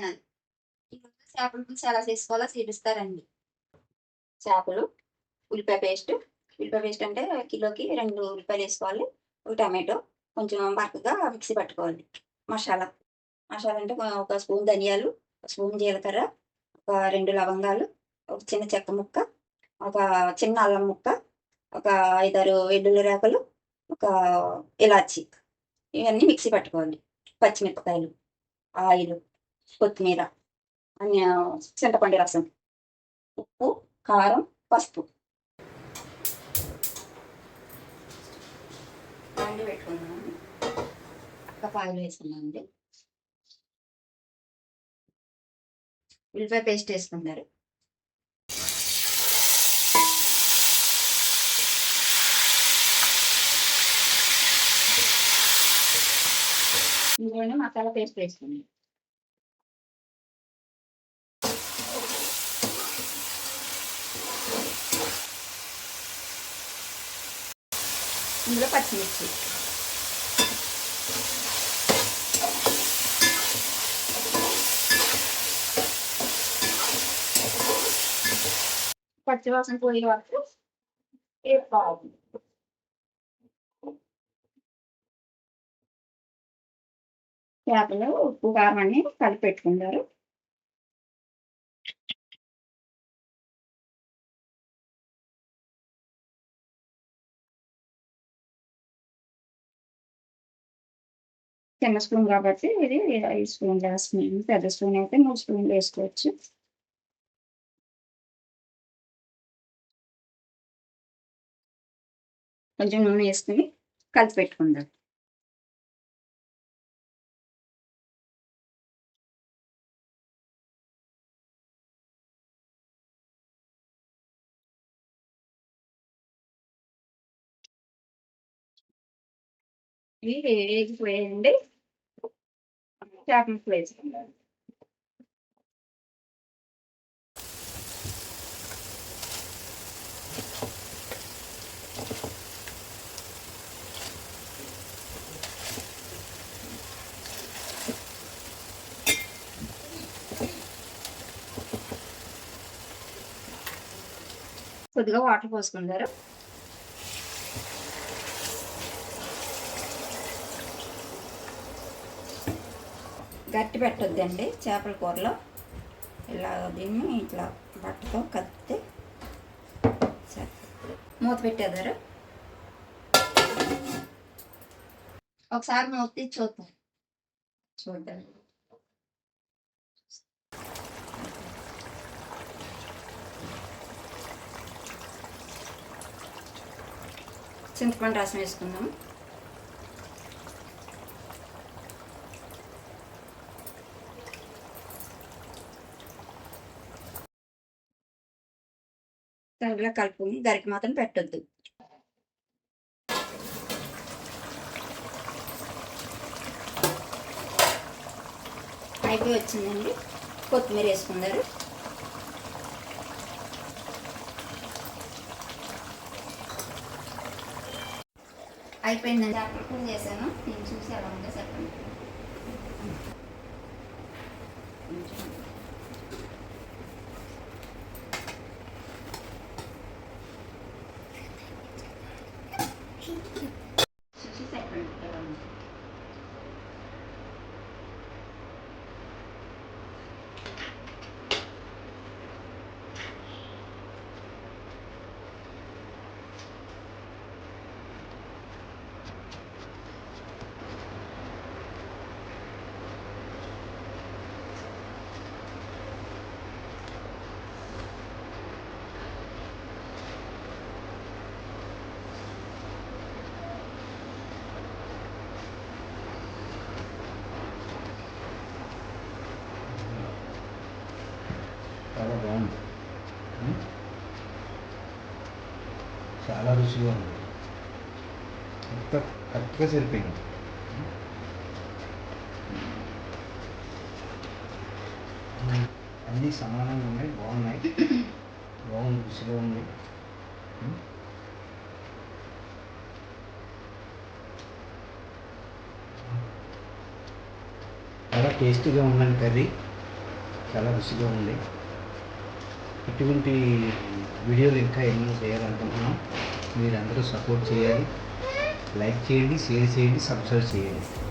Channel ఈరోజు చేపల పులుసు ఎలా చేసుకోవాలో చూపిస్తారండి. చేపలు ఉల్లిపాయ పేస్ట్. ఉల్లిపాయ పేస్ట్ అంటే కిలోకి రెండు ఉల్లిపాయలు వేసుకోవాలి. ఒక టమాటో కొంచెం బరకగా మిక్సీ పట్టుకోవాలి. మసాలా. మసాలా అంటే ఒక స్పూన్ ధనియాలు ఒక స్పూన్ జీలకర్ర ఒక రెండు లవంగాలు ఒక చిన్న చెక్క ముక్క ఒక చిన్న అల్లం ముక్క ఒక ఐదారు వెల్లుల్లి రేకలు ఒక ఇలాచి. ఇవన్నీ మిక్సీ పట్టుకోవాలి. పచ్చిమిరపకాయలు ఆయిల్. కొత్తిమీర అన్ని చింతపండు రసం ఉప్పు కారం పసుపు. ఆయిల్ పెట్టుకున్నాము ఒక ఆయిల్ వేసుకున్నామండి ఉల్లిపాయ పేస్ట్ వేసుకున్నారు ఇందులోనే మసాలా పేస్ట్ వేసుకుంది. ఇందులో పచ్చిమిర్చి. పచ్చివాసన పోయే వరకు వేసుకోవాలి చేపలు ఉప్పు కారం అన్ని కలిపి పెట్టుకుంటారు. చిన్న స్పూన్ కాబట్టి ఇది ఐదు స్పూన్లు వేస్తున్నాను. పెద్ద స్పూన్ అయితే మూడు స్పూన్లు వేసుకోవచ్చు. కొంచెం నూనె వేసుకుని కలిపి పెట్టుకుందాం. ఇవి వేగిపోయండి చేపలు ముక్కలు వేసుకుందాం కొద్దిగా వాటర్ పోసుకుంటారు గట్టి పెట్టొద్దండి చేపల కూరలో. ఇలా దీన్ని ఇట్లా బట్టతో కత్తి మూత పెట్టేదారు ఒకసారి మూత తీసి చూద్దాం. చూద్దాం. చింతపండు రసం వేసుకుందాం. దాంట్లో కలుపుకొని గరికి మాత్రం పెట్టొద్దు. అయిపోయి వచ్చిందండి కొత్తిమీర వేసుకున్నారు. అయిపోయిందండి. అప్పుడు చేశాను. నేను చూసి ఎలా ఉందో చెప్పండి. చాలా రుచిగా ఉంది. ఎంత కరెక్ట్గా సరిపోయింది. అన్నీ సమానంగా ఉన్నాయి బాగున్నాయి. బాగుంది రుచిగా ఉంది. చాలా టేస్టీగా ఉందండి కర్రీ. చాలా రుచిగా ఉంది. ఇటువంటి వీడియోలు ఇంకా ఎన్నో చేయాలనుకుంటున్నాం. మీరందరూ సపోర్ట్ చేయాలి. లైక్ చేయండి షేర్ చేయండి సబ్స్క్రైబ్ చేయండి.